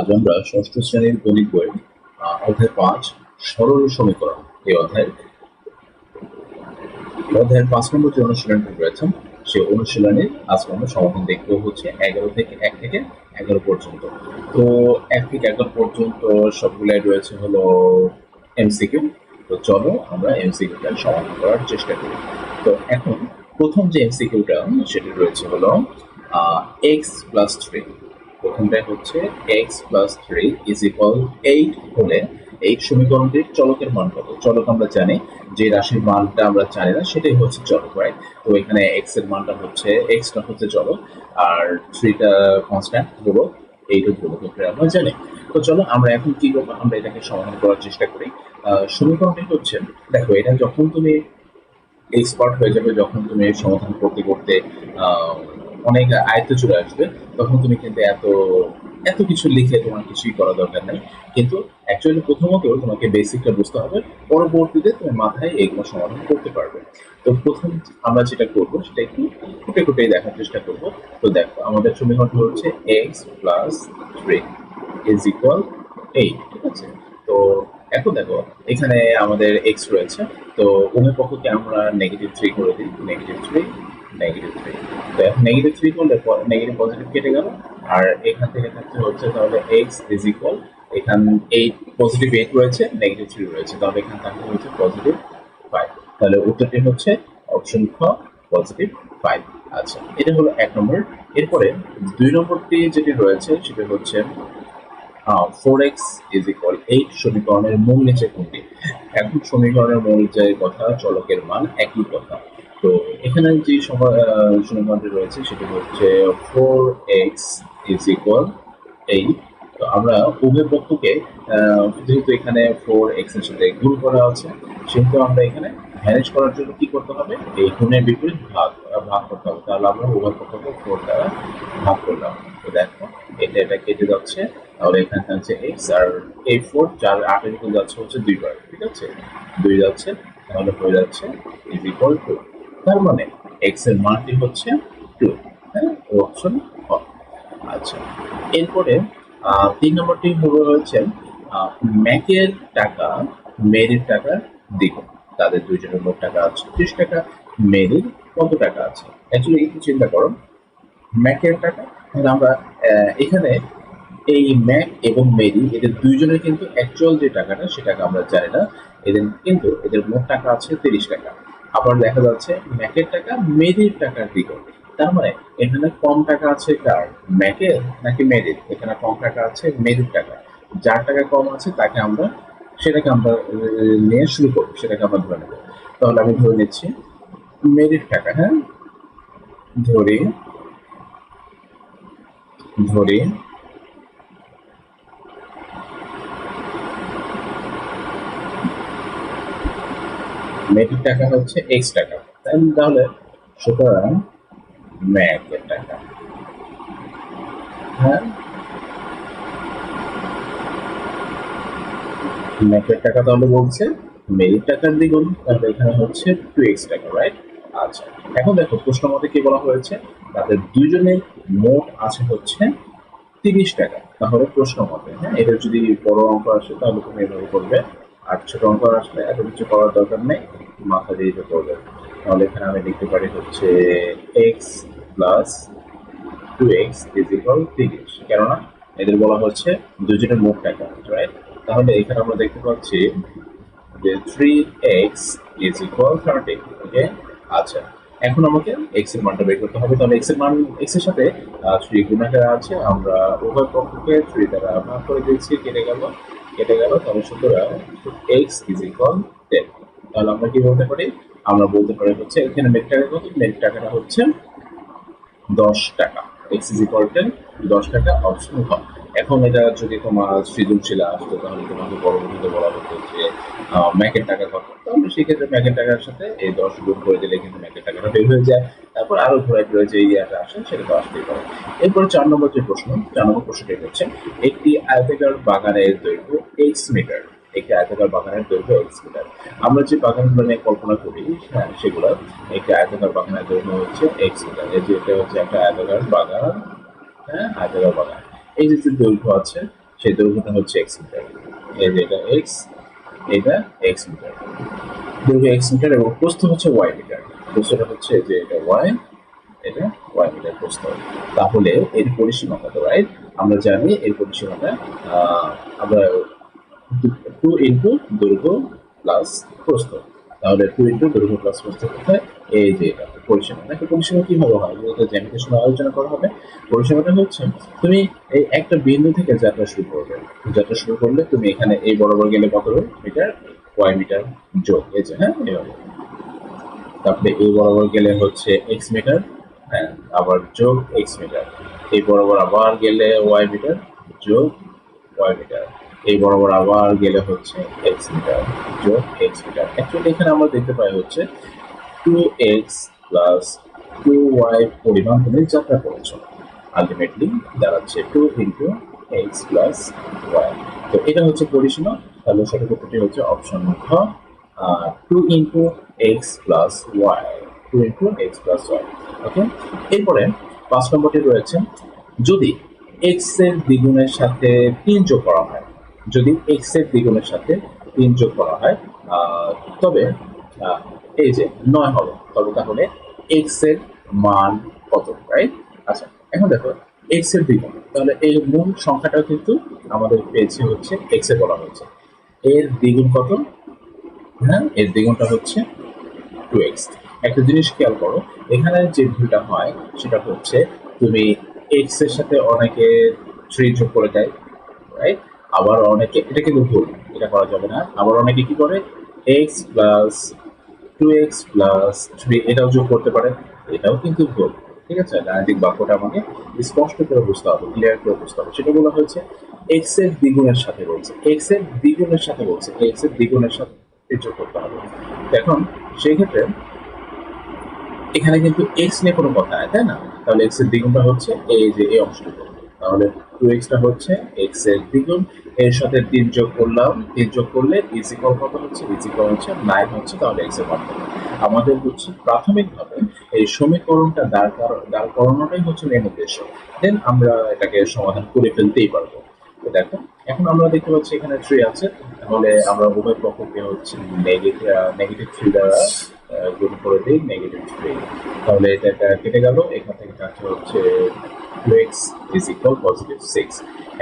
আজ আমরা ষষ্ঠ শ্রেণির গণিত আহ, অধ্যায় পাঁচ সরল সমীকরণ এই অধ্যায়ের অধ্যায়ের পাঁচ নম্বর যে অনুশীলনটি রয়েছে সেই অনুশীলনের আজকে আমরা সমাধান দেখব হচ্ছে এগারো থেকে এক থেকে এগারো পর্যন্ত। তো এক থেকে এগারো পর্যন্ত সবগুলাই রয়েছে হলো এমসিকিউ। তো চলো আমরা এমসিকিউটা সমাধান করার চেষ্টা করি। তো এখন প্রথম যে এমসিকিউটা সেটা রয়েছে হলো এক্স প্লাস থ্রি। প্রথমটা হচ্ছে x plus three is equal eight হলে এই সমীকরণটির চলকের মান কত? চলক আমরা জানি, যে রাশির মানটা আমরা জানি না, সেটাই হচ্ছে চলক রাইট তো এখানে এক্সের মানটা হচ্ছে এক্সটা হচ্ছে চলক, আর থ্রিটা কনস্ট্যান্ট ধ্রুবক এইটা ধ্রুবক এটা আমরা জানি। তো চলো আমরা এখন কি করব? আমরা এটাকে সমাধান করার চেষ্টা করি। সমীকরণটি হচ্ছে, দেখো, এটা যখন তুমি এক্সপার্ট হয়ে যাবে, যখন তুমি সমাধান করতে করতে অনেক আয়ত্তে চলে আসবে। তখন তুমি কিন্তু এত এত কিছু লিখে তোমার কিছুই করা দরকার নেই। কিন্তু অ্যাকচুয়ালি প্রথমত তোমাকে বেসিকটা বুঝতে হবে। পরবর্তীতে তুমি মাথায় এগুলো সমাধান করতে পারবে। তো প্রথম আমরা যেটা করব, সেটা একটু খুঁটে খুঁটে দেখার চেষ্টা করব। তো দেখো, আমাদের সমীকরণটি হচ্ছে x plus three is equal eight ঠিক আছে? তো এখন দেখো, এখানে আমাদের এক্স রয়েছে। তো উভয় পক্ষকে আমরা নেগেটিভ থ্রি করে দিই। নেগেটিভ থ্রি নেগেটিভ থ্রি তো এখন নেগেটিভ থ্রি করলে নেগেটিভ পজিটিভ কেটে গেল। আর এখান থেকে থাকতে হচ্ছে তাহলে এক্স ইজ ইকুয়াল এখান এইট পজিটিভ এইট রয়েছে নেগেটিভ থ্রি রয়েছে, তাহলে এখান থাকতে হচ্ছে পজিটিভ ফাইভ তাহলে উত্তরটি হচ্ছে অপশন খ পজিটিভ ফাইভ আচ্ছা এটা হলো এক নম্বর। এরপরে দুই নম্বরটি যেটি রয়েছে, সেটা হচ্ছে four x is equal eight সমীকরণের মূল নিচে কোনটি? এখন সমীকরণের মূল যে কথা, চলকের মান, একই কথা। তো এখানে যে সমীকরণটি রয়েছে সেটি হচ্ছে four x is equal eight তো আমরা উভয় পক্ষকে যেহেতু এখানে ফোর এক্সের সাথে গুণ করা আছে, সেহেতু আমরা এখানে ম্যানেজ করার জন্য কি করতে হবে? এই গুণের বিপরীত ভাগ ভাগ করতে হবে। তাহলে আমরা উভয় পক্ষকে ফোর দ্বারা ভাগ করলাম। তো দেখো, এটা এটা কেটে যাচ্ছে। তাহলে এখানে থাকছে এক্স আর এই ফোর চার আটের উপর যাচ্ছে হচ্ছে দুইবার, ঠিক আছে? দুই যাচ্ছে, তাহলে হয়ে যাচ্ছে ইজ ইকুয়াল টু তার মানে এক্সের মানটি হচ্ছে টু হ্যাঁ অপশন আচ্ছা এরপরে তিন নম্বরটি হলো আহ, ম্যাকের টাকা মেরির টাকা দ্বিগুণ তাদের দুইজনের মোট টাকা আছে ত্রিশ টাকা মেরির কত টাকা আছে? অ্যাকচুয়ালি একটু চিন্তা করো। ম্যাকের টাকা আমরা এখানে এই ম্যাক এবং মেরি এদের দুইজনের কিন্তু অ্যাকচুয়াল যে টাকাটা সে টাকা আমরা জানি না। এদের কিন্তু এদের মোট টাকা আছে তিরিশ টাকা। আবার দেখা যাচ্ছে ম্যাকের টাকা, মেরির টাকার দ্বিগুণ তার মানে এখানে কম টাকা আছে কার? ম্যাকের নাকি মেরির? এখানে কম টাকা আছে, মেরির টাকা। যার টাকা কম আছে তাকে আমরা, সেটাকে আমরা নিয়ে শুরু করব সেটাকে আমরা ধরে নেব। তাহলে আমি ধরে নিচ্ছি মেরির টাকা হ্যাঁ? ধরি ধরি মেয়েটির টাকা হচ্ছে এক্স টাকা। তাহলে সুতরাং ম্যাকের টাকা। হ্যাঁ? ম্যাকের টাকা তাহলে বলছে মেরির টাকার দ্বিগুণ তাহলে এখানে হচ্ছে টু এক্স টাকা রাইট আচ্ছা এখন দেখো, প্রশ্ন মতে কি বলা হয়েছে? তাদের দুইজনের মোট আছে হচ্ছে তিরিশ টাকা। তাহলে প্রশ্ন মতে হ্যাঁ? এটা যদি বড় অঙ্ক আসে, তাহলে তুমি এভাবে করবে। আর ছোট অঙ্ক আসলে এত কিছু করার দরকার নেই। মাথা দিয়ে এটা করবে তাহলে এখানে আমি লিখতে পারি হচ্ছে x plus two x is equal তিরিশ কেননা এদের বলা হচ্ছে দুজনের মোট টাকা রাইট তাহলে এখানে আমরা দেখতে পাচ্ছি যে three x is equal thirty okay আচ্ছা এখন আমাকে এক্সের মানটা বের করতে হবে। তাহলে এক্সের মান এক্সের সাথে থ্রি গুণাকার আছে, আমরা উভয় পক্ষকে থ্রি দ্বারা ভাগ করে দিয়েছি, কেটে গেল কেটে গেল। তাহলে সুতরাং এক্স ইজ ইকুয়াল টেন তাহলে আমরা কি বলতে পারি? আমরা বলতে পারি হচ্ছে এখানে মেট টাকা কত? মেট টাকাটা হচ্ছে দশ টাকা। এক্স ইজ ইকুয়াল দশ টাকা অপশন ঘ এখন এটা যদি তোমার সৃজনশীল আসতো, তাহলে তোমাকে পরবর্তীতে বলা হতো যে ম্যাকের টাকা কত? তাহলে সেক্ষেত্রে ম্যাকের টাকার সাথে এই দশ গুণ করে দিলে কিন্তু ম্যাকের টাকাটা বের হয়ে যায়। তারপর আরও ঘোরা ঘুরে যে ইয়াটা আসে সেটা তো আসতেই পারে। এরপর চার নম্বর যে প্রশ্ন, চার নম্বর প্রশ্নটি হচ্ছে, একটি আয়তাকার বাগানের দৈর্ঘ্য এক্স মিটার একটি আয়তাকার বাগানের দৈর্ঘ্য এক্স মিটার আমরা যে বাগানগুলো নিয়ে কল্পনা করি হ্যাঁ সেগুলো একটি আয়তাকার বাগানের দৈর্ঘ্য হচ্ছে এক্স মিটার এই যে এটা হচ্ছে একটা আয়তাকার বাগান হ্যাঁ আয়তাকার বাগান। এই যে যে দৈর্ঘ্য আছে, সেই দৈর্ঘ্যটা হচ্ছে এক্স মিটার এই যে এটা এক্স এটা এক্স মিটার দৈর্ঘ্য এক্স মিটার এবং প্রস্থ হচ্ছে ওয়াই মিটার প্রস্থটা হচ্ছে যে এটা ওয়াই এটা ওয়াই মিটার প্রস্থ। তাহলে এর পরিসীমা কত রাইট আমরা জানি এর পরিসীমাটা আমরা টু ইন্টু দৈর্ঘ্য প্লাস প্রস্থ। তাহলে টু ইন্টু দৈর্ঘ্য প্লাস প্রস্থ কোথায়? এই যে পরিসীমা। দেখো, পরিসীমা কীভাবে হয় যেটা জ্যামিতির সময় আলোচনা করা হবে। পরিসীমাটা হচ্ছে, তুমি এই একটা বিন্দু থেকে যাত্রা শুরু করবে। যাত্রা শুরু করলে তুমি এখানে এই বরাবর গেলে কত মিটার ওয়াই মিটার যোগ, এই যে হ্যাঁ? এভাবে তারপরে এই বরাবর গেলে হচ্ছে এক্স মিটার হ্যাঁ আবার যোগ এক্স মিটার এই বরাবর আবার গেলে ওয়াই মিটার যোগ ওয়াই মিটার এই বরাবর আবার গেলে হচ্ছে এক্স মিটার যোগ এক্স মিটার অ্যাকচুয়ালি এখানে আমরা দেখতে পাই হচ্ছে two x plus two y পরিমাণ তুমি যাত্রা করেছ। আলটিমেটলি দাঁড়াচ্ছে two into x plus y তো এটা হচ্ছে পরিসীমা তাহলে সঠিক উত্তরটি হচ্ছে অপশন ঘ two into x plus y two into x plus y okay এরপরে পাঁচ নম্বরটি রয়েছে, যদি এক্সের দ্বিগুণের সাথে তিন যোগ করা হয় যদি এক্সের দ্বিগুণের সাথে তিন যোগ করা হয় তবে এই যে নয় হবে, তবে তাহলে এক্সের মান কত রাইট আচ্ছা এখন দেখো এক্সের দ্বিগুণ, তাহলে এই মূল সংখ্যাটা কিন্তু আমাদের পেয়েছে হচ্ছে এক্স এ বলা হয়েছে। এর দ্বিগুণ কত? হ্যাঁ এর দ্বিগুণটা হচ্ছে টু এক্স একটা জিনিস খেয়াল করো, এখানে যে ভুলটা হয়, সেটা হচ্ছে তুমি এক্সের সাথে অনেকে থ্রি যোগ করে দেয় রাইট আবার অনেকে, এটা কিন্তু ভুল, এটা করা যাবে না। আবার অনেকে কি করে? X plus two x plus three এটাও যোগ করতে পারে, এটাও কিন্তু ভুল, ঠিক আছে? গাণিতিক বাক্যটা আমাকে স্পষ্ট করে বুঝতে হবে ক্লিয়ার করে বুঝতে হবে। সেটা বলা হয়েছে এক্সের দ্বিগুণের সাথে বলছে এক্সের দ্বিগুণের সাথে বলছে এক্সের দ্বিগুণের সাথে যোগ করতে হবে। এখন সেই ক্ষেত্রে এখানে কিন্তু এক্স নিয়ে কোনো কথা নাই, তাই না? তাহলে এক্সের দ্বিগুণটা হচ্ছে এই যে এই অংশটুকু। তাহলে টু এক্সটা হচ্ছে এক্সের দ্বিগুণ এর সাথে তিন যোগ করলাম, তিন যোগ করলে ইজিকল কত হচ্ছে? ইজিকল হচ্ছে নাইন হচ্ছে, তাহলে এক্সের মান কত? আমাদের হচ্ছে প্রাথমিকভাবে এই সমীকরণটা দাঁড় দাঁড় করানোটাই হচ্ছে মেন উদ্দেশ্য। দেন আমরা এটাকে সমাধান করে ফেলতেই পারব। দেখো, এখন আমরা দেখতে পাচ্ছি এখানে থ্রি আছে। তাহলে আমরা উভয় পক্ষকে হচ্ছে নেগেটিভ নেগেটিভ থ্রি দ্বারা গুণ করে দিই নেগেটিভ থ্রি তাহলে এটা একটা কেটে গেল, এখান থেকে থাকছে হচ্ছে two x is equal positive six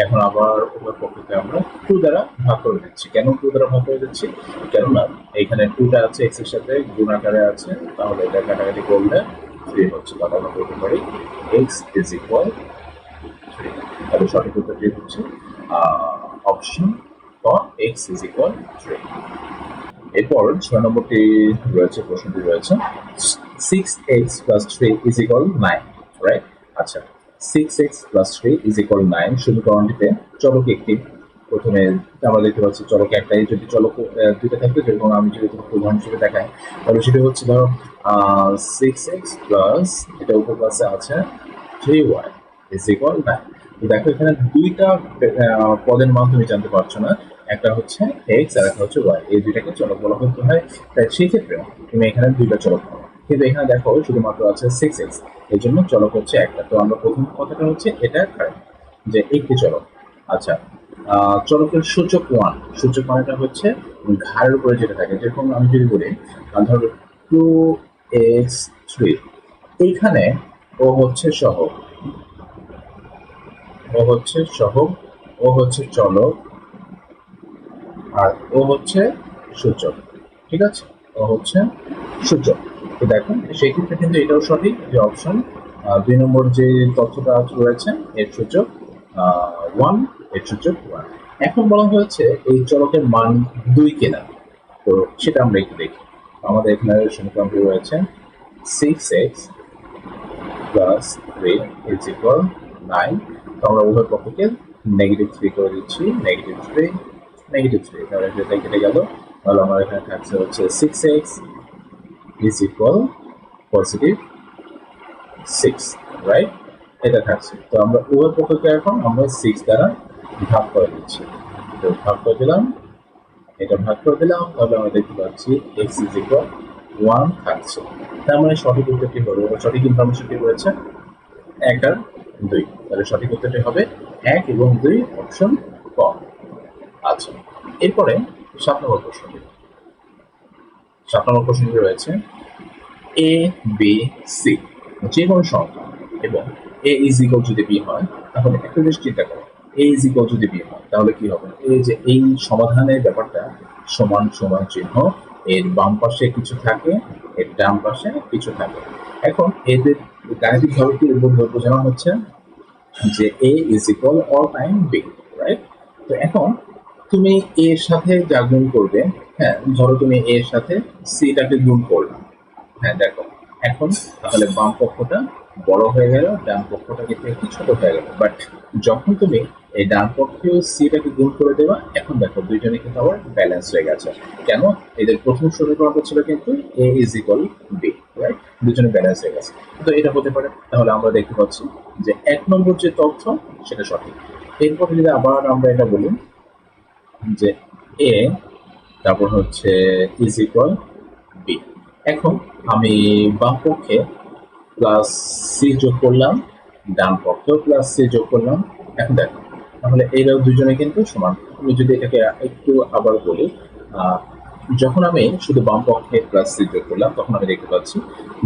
এখন আবার উভয় পক্ষকে আমরা টু দ্বারা ভাগ করে দিচ্ছি। কেন টু দ্বারা ভাগ করে দিচ্ছি? কেননা এখানে টুটা আছে এক্সের সাথে, গুণ আকারে আছে, তাহলে এটা কাটাকাটি করলে থ্রি হচ্ছে তাহলে আমরা বলতে পারি এক্স ইজ ইকুয়াল থ্রি তাহলে সঠিক উত্তরটি হচ্ছে option four x is equal three এরপর ছয় নম্বরটি রয়েছে, প্রশ্নটি রয়েছে six x plus three is equal nine right আচ্ছা six x plus three is equal nine সমীকরণটিতে চলক একটি। প্রথমে আমরা দেখতে পাচ্ছি চলক একটাই, যদি চলক দুইটা থাকবে যেরকম আমি যদি তোমাকে উদাহরণ হিসেবে দেখাই, তাহলে সেটা হচ্ছে ধরো সিক্স এক্স প্লাস এটা উপর ক্লাসে আছে three Y is equal nine দেখো এখানে দুইটা পদের তুমি জানতে পারছ না। একটা হচ্ছে এক্স আর একটা হচ্ছে ওয়াই এই দুইটাকে চলক বলা হতে হয়। তাই সেই ক্ষেত্রে তুমি এখানে দুইটা চলক পাবো। কিন্তু এখানে দেখো, শুধুমাত্র আছে সিক্স এক্স এই জন্য চলক হচ্ছে একটা। তো আমরা প্রথম কথাটা হচ্ছে এটা কারেক্ট যে একটি চলক। আচ্ছা চলকের সূচক ওয়ান সূচক মানেটা হচ্ছে ঘাড়ের উপরে যেটা থাকে। যেরকম আমি যদি বলি ধরো টু এক্স থ্রি এইখানে ও হচ্ছে সহগ। ও হচ্ছে সহগ। ও হচ্ছে চলক। আর ও হচ্ছে সূচক, ঠিক আছে? ও হচ্ছে সূচক। তো দেখুন, সেই ক্ষেত্রে কিন্তু এটাও সঠিক যে অপশন দুই নম্বর যে তথ্যটা রয়েছে, এর সূচক ওয়ানের সূচক ওয়ান এখন বলা হয়েছে এই চলকের মান দুই কেনা। তো সেটা আমরা একটু দেখি। আমাদের এখানে সমীকরণটি রয়েছে six X plus three is equal nine তো আমরা উভয় পক্ষকে নেগেটিভ থ্রি করে দিচ্ছি নেগেটিভ থ্রি নেগেটিভ থ্রি তাহলে যেটা কেটে গেল, তাহলে আমার এখানে থাকছে হচ্ছে six X is equal positive six right এটা থাকছে। তো আমরা উভয় পক্ষকে এখন আমরা সিক্স দ্বারা ভাগ করে দিচ্ছি। তো ভাগ করে দিলাম, এটা ভাগ করে দিলাম, তাহলে আমরা দেখতে পাচ্ছি এক্স ইজ ইকুয়াল ওয়ান থাকছে। তার মানে সঠিক উত্তরটি হলো সঠিক ইনফরমেশনটি রয়েছে? এক আর দুই। তাহলে সঠিক উত্তরটি হবে এক এবং দুই অপশন এরপরে সাত নম্বর প্রশ্নটি। সাত নম্বর প্রশ্নটি রয়েছে এ বি সি যে কোনো সংখ্যা এবং এ ইজ ইকুয়াল যদি বি হয়, তাহলে একটা জিনিস চিন্তা করো। এ ইজ ইকুয়াল যদি বি হয়, তাহলে কি হবে? এই যে এই সমাধানের ব্যাপারটা সমান সমান চিহ্ন, এর বাম পাশে কিছু থাকে, এর ডান পাশে কিছু থাকে। এখন এদের গাণিতিক ভাবে কি বোঝানো হচ্ছে? যে A is equal all time B right তো এখন তুমি এর সাথে যা গুণ করবে হ্যাঁ ধরো তুমি এর সাথে সিটাকে গুণ করলাম হ্যাঁ দেখো, এখন তাহলে বাম পক্ষটা বড় হয়ে গেল, ডান পক্ষটা কিন্তু একটু ছোট হয়ে গেল। বাট যখন তুমি এই ডান পক্ষে সিটাকে গুণ করে দেবা, এখন দেখো, দুইজনে কিন্তু আবার ব্যালেন্স হয়ে গেছে। কেন? এদের প্রথম সমীকরণটা ছিল কিন্তু A is equal B right দুজনে ব্যালেন্স হয়ে গেছে। তো এটা হতে পারে। তাহলে আমরা দেখতে পাচ্ছি যে এক নম্বর যে তথ্য, সেটা সঠিক। এরপরে যদি আবার আমরা এটা বলি যে এ তারপর হচ্ছে ইজ ইকুয়াল বি এখন আমি বাম পক্ষে প্লাস সি যোগ করলাম, ডান পক্ষেও প্লাস সি যোগ করলাম। এখন দেখো, তাহলে এরা দুজনে কিন্তু সমান। আমি যদি এটাকে একটু আবার বলি যখন আমি শুধু বাম পক্ষে প্লাস সি যোগ করলাম, তখন আমি দেখতে পাচ্ছি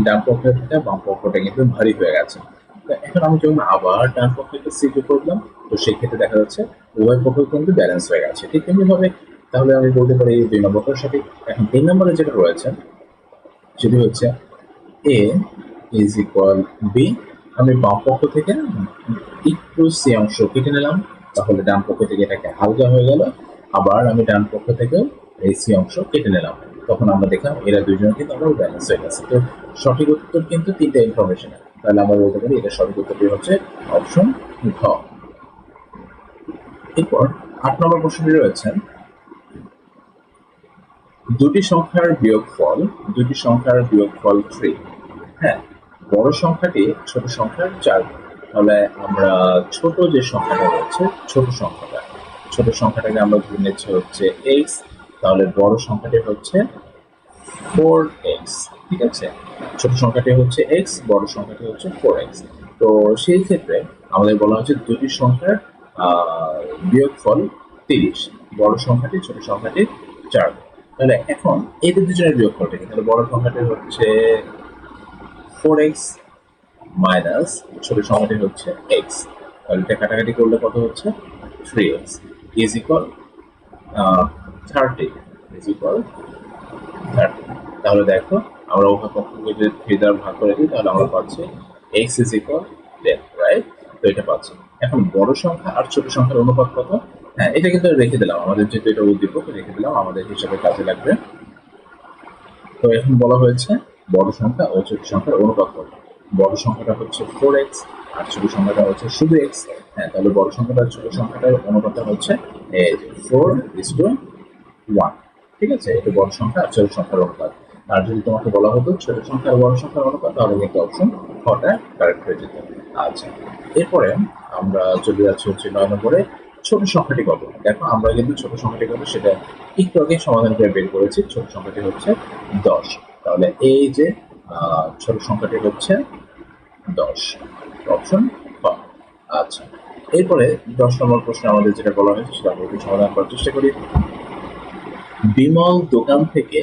ডান পক্ষের থেকে বাম পক্ষটা কিন্তু ভারী হয়ে গেছে। এখন আমি যখন আবার ডান পক্ষে একটা সি করলাম, তো সেই ক্ষেত্রে দেখা যাচ্ছে উভয় পক্ষ কিন্তু ব্যালেন্স হয়ে গেছে। ঠিক তেমনি ভাবে তাহলে আমি বলতে পারি এই দুই নম্বরটা সঠিক এখন তিন নম্বরে যেটা রয়েছে, সেটি হচ্ছে এ ইজ ইকুয়াল বি আমি বাম পক্ষ থেকে একটু সি অংশ কেটে নিলাম, তাহলে ডান পক্ষ থেকে এটাকে হালকা হয়ে গেল। আবার আমি ডান পক্ষ থেকে এই সি অংশ কেটে নিলাম। তখন আমরা দেখলাম এরা দুজনে কিন্তু আমরা ব্যালেন্স হয়ে গেছে। তো সঠিক উত্তর কিন্তু তিনটা ইনফরমেশন তাহলে আমরা বলতে পারি এটা সঠিক উত্তরটি হচ্ছে অপশন ঘ। এরপর আট নম্বর প্রশ্নটি রয়েছে, দুটি সংখ্যার বিয়োগফল, দুটি সংখ্যার বিয়োগফল থ্রি হ্যাঁ বড় সংখ্যাটি ছোট সংখ্যার চার। তাহলে আমরা ছোট যে সংখ্যাটা রয়েছে, ছোট সংখ্যাটা, ছোট সংখ্যাটাকে আমরা ধরে নিচ্ছি হচ্ছে এক্স তাহলে বড় সংখ্যাটি হচ্ছে ফোর এক্স ঠিক আছে? ছোট সংখ্যাটি হচ্ছে এক্স বড় সংখ্যাটি হচ্ছে ফোর এক্স তো সেই ক্ষেত্রে আমাদের বলা হচ্ছে দুটি সংখ্যার বিয়োগফল তিরিশ। বড় সংখ্যাটি, ছোট সংখ্যাটি চার। তাহলে এখন এদের দুজনের বিয়োগফলটা কি তাহলে বড় সংখ্যাটি হচ্ছে ফোর এক্স মাইনাস ছোট সংখ্যাটি হচ্ছে এক্স তাহলে এটা কাটাকাটি করলে কত হচ্ছে? Three X is equal thirty is equal thirty তাহলে দেখো আমরা উভয় পক্ষকে যদি থ্রি দ্বারা ভাগ করে দিই, তাহলে আমরা পাচ্ছি X is equal ten right তো এটা পাচ্ছি। এখন বড় সংখ্যা আর ছোট সংখ্যার অনুপাত কত? হ্যাঁ এটা কিন্তু রেখে দিলাম। আমাদের যেহেতু এটা উদ্দীপক, রেখে দিলাম। আমাদের হিসাবে কাজে লাগবে। তো এখন বলা হয়েছে বড় সংখ্যা ও ছোট সংখ্যার অনুপাত কত? বড় সংখ্যাটা হচ্ছে ফোর এক্স আর ছোট সংখ্যাটা হচ্ছে শুধু এক্স হ্যাঁ তাহলে বড় সংখ্যাটা, ছোট সংখ্যাটার অনুপাতটা হচ্ছে ফোর ইস টু ওয়ান ঠিক আছে? এটা বড় সংখ্যা আর ছোট সংখ্যার অনুপাত। আর যদি তোমাকে বলা হতো ছোট সংখ্যা বড় সংখ্যার অনুপাত তাহলে কিন্তু অপশন খটা কারেক্ট হয়ে যেত। আচ্ছা এরপরে আমরা চলে যাচ্ছি হচ্ছে নয় নম্বরে ছোট সংখ্যাটি কত? দেখো, আমরা কিন্তু ছোট সংখ্যাটি কত সেটা একটু আগে সমাধান করে বের করেছি। ছোট সংখ্যাটি হচ্ছে দশ। তাহলে এই যে ছোট সংখ্যাটি হচ্ছে দশ। অপশন ক আচ্ছা এরপরে দশ নম্বর প্রশ্নে আমাদের যেটা বলা হয়েছে সেটা আমরা সমাধান করার চেষ্টা করি। বিমল দোকান থেকে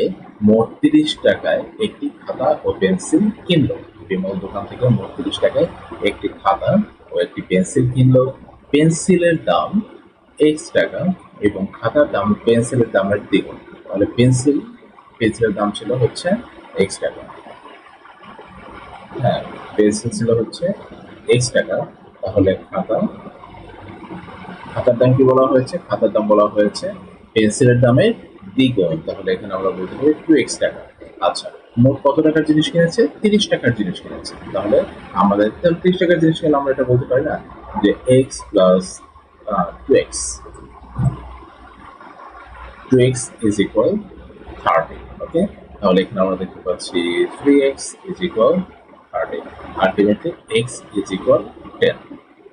মোট তিরিশ টাকায় একটি খাতা ও পেন্সিল কিনলো। বিমল দোকান থেকে মোট তিরিশ টাকায় একটি খাতা ও একটি পেন্সিল কিনলো। পেন্সিলের দাম এক্স টাকা এবং খাতার দাম পেন্সিলের দামের দ্বিগুণ। তাহলে পেন্সিল, পেন্সিলের দাম ছিল হচ্ছে এক্স টাকা। হ্যাঁ পেন্সিল ছিল হচ্ছে এক্স টাকা। তাহলে খাতা, খাতার দাম কি বলা হয়েছে? খাতার দাম বলা হয়েছে পেন্সিলের দামের দ্বিগুণ তাহলে এখানে আমরা বলতে পারি টু এক্স টাকা। আচ্ছা মোট কত টাকার জিনিস কিনেছে? তিরিশ টাকার জিনিস কিনেছে। তাহলে আমাদের তিরিশ টাকার জিনিস কিনলে আমরা এটা বলতে পারি না যে X plus two X two X is equal thirty okay তাহলে এখানে আমরা দেখতে পাচ্ছি three X is equal thirty ultimately X is equal ten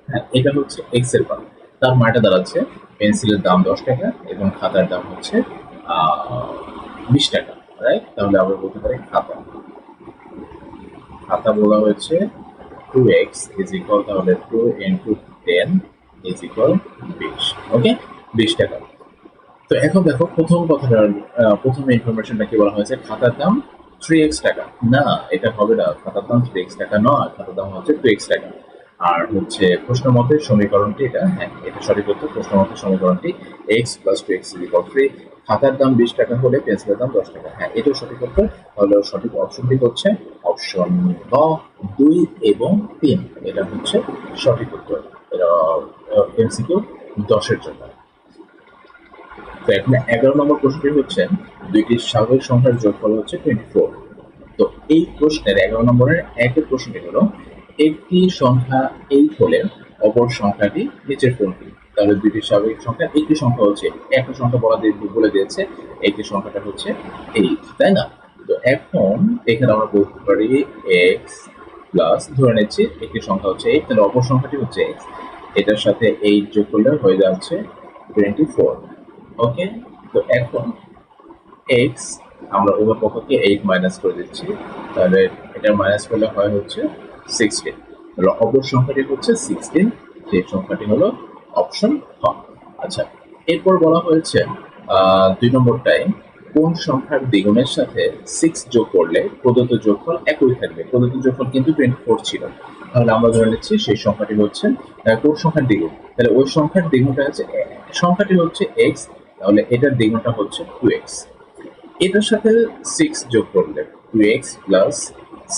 হ্যাঁ এটা হচ্ছে এক্সের মান। তার মানটা দাঁড়াচ্ছে পেন্সিলের দাম দশ টাকা এবং খাতার দাম হচ্ছে বিশ টাকা রাইট তাহলে আমরা বলতে পারি খাতা। খাতা বলা হয়েছে টু এক্স ইজ ইকুয়াল তাহলে two into ten is equal বিশ ওকে বিশ টাকা। তো এখন দেখো প্রথম কথাটা প্রথম ইনফরমেশনটা কি বলা হয়েছে? খাতার দাম থ্রি এক্স টাকা। না, এটা হবে না, খাতার দাম থ্রি এক্স টাকা নয়, খাতার দাম হচ্ছে টু এক্স টাকা। আর হচ্ছে প্রশ্ন মতে সমীকরণটি এটা হ্যাঁ এটা সঠিক উত্তর প্রশ্ন মতে সমীকরণটি X plus two X equal three খাতার দাম বিশ টাকা হলে পেন্সিলের দাম দশ টাকা। হ্যাঁ এটাও সঠিক উত্তর তাহলে সঠিক অপশনটি হচ্ছে অপশন গ দুই এবং তিন। এটা হচ্ছে সঠিক উত্তর। এমসিকিউ দশের জন্য। তো এখন এগারো নম্বর প্রশ্নটি হচ্ছে, দুইটি স্বাভাবিক সংখ্যার যোগফল হচ্ছে টোয়েন্টি ফোর তো এই প্রশ্নের এগারো নম্বরের একের প্রশ্নটি হলো, একটি সংখ্যা এইট হলে অপর সংখ্যাটি নিচের কোনটি? তাহলে দুইটি স্বাভাবিক সংখ্যা, একটি সংখ্যা হচ্ছে একটা সংখ্যা বলা দিয়ে বলে দিয়েছে একটি সংখ্যাটা হচ্ছে এইট তাই না? তো এখন এখানে আমরা বলতে পারি এক্স প্লাস ধরে নিচ্ছি একটি সংখ্যা হচ্ছে এইট তাহলে অপর সংখ্যাটি হচ্ছে এক্স এটার সাথে এইট যোগ করলে হয়ে যাচ্ছে টোয়েন্টি ফোর ওকে তো এখন এক্স আমরা উভয় পক্ষকে এইট মাইনাস করে দিচ্ছি, তাহলে এটা মাইনাস করলে হয় হচ্ছে সিক্সটিন অপর সংখ্যাটি হচ্ছে সিক্সটিন যে সংখ্যাটি হলো অপশন খ আচ্ছা। এরপর বলা হয়েছে দুই নম্বরটায় কোন সংখ্যার দ্বিগুণের সাথে সিক্স যোগ করলে প্রদত্ত যোগফল একই থাকবে? প্রদত্ত যোগফল কিন্তু টোয়েন্টি ফোর ছিল। তাহলে আমরা ধরে নিচ্ছি সেই সংখ্যাটি হচ্ছে কোন সংখ্যার দ্বিগুণ? তাহলে ওই সংখ্যার দ্বিগুণটা হচ্ছে, সংখ্যাটি হচ্ছে এক্স তাহলে এটার দ্বিগুণটা হচ্ছে টু এক্স এটার সাথে সিক্স যোগ করলে টু এক্স প্লাস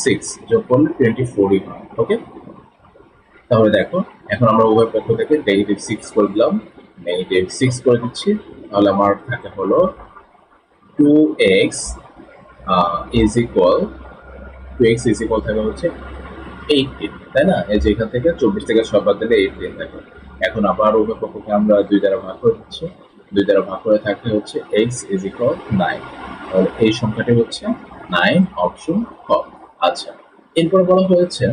সিক্স যোগ করলে টোয়েন্টি ফোরই হয় ওকে তাহলে দেখো, এখন আমরা উভয় পক্ষ থেকে নেগেটিভ সিক্স করে দিলাম। নেগেটিভ সিক্স করে দিচ্ছি। তাহলে আমার থাকে হলো two X is equal two X is equal থাকে হচ্ছে এইটিন তাই না? এই যে এখান থেকে চব্বিশ থেকে ছয় বাদ দিলে এইটিন থাকে। এখন আবার উভয় পক্ষকে আমরা দুই দ্বারা ভাগ করে দিচ্ছি। দুই দ্বারা ভাগ করে থাকলে হচ্ছে এক্স ইজ ইকুয়াল নাইন তাহলে এই সংখ্যাটি হচ্ছে নাইন অপশন ক। আচ্ছা এরপর বলা হয়েছে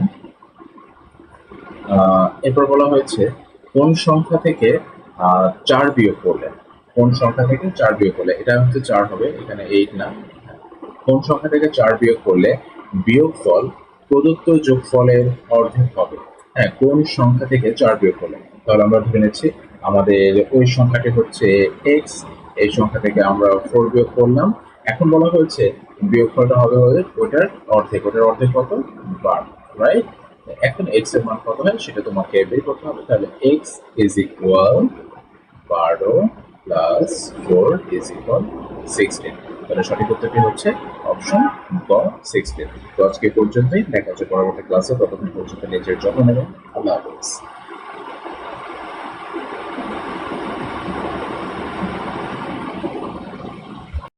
এরপর বলা হয়েছে, কোন সংখ্যা থেকে চার বিয়োগ করলে? কোন সংখ্যা থেকে চার বিয়োগ করলে? এটা হচ্ছে চার হবে, এখানে এইট না। কোন সংখ্যা থেকে চার বিয়োগ করলে বিয়োগফল প্রদত্ত যোগফলের অর্ধেক হবে? হ্যাঁ কোন সংখ্যা থেকে চার বিয়োগ করলে? তাহলে আমরা ধরে নিচ্ছি, আমাদের ওই সংখ্যাটি হচ্ছে এক্স এই সংখ্যা থেকে আমরা ফোর বিয়োগ করলাম। এখন বলা হয়েছে, বিয়োগফলটা হবে ওটার অর্ধেক। ওটার অর্ধেক কত? বার রাইট এখন এক্সের মান কত হয়? সেটা তোমাকে বের করতে হবে। তাহলে এক্স ইজ ইকুয়াল বারো plus four is equal sixteen তাহলে সঠিক উত্তরটি হচ্ছে? অপশন গ সিক্সটিন তো আজকে পর্যন্তই। দেখা হচ্ছে পরবর্তী ক্লাসে ততক্ষণ পর্যন্ত নিজের যত্ন নেবেন। আল্লাহ হাফেজ।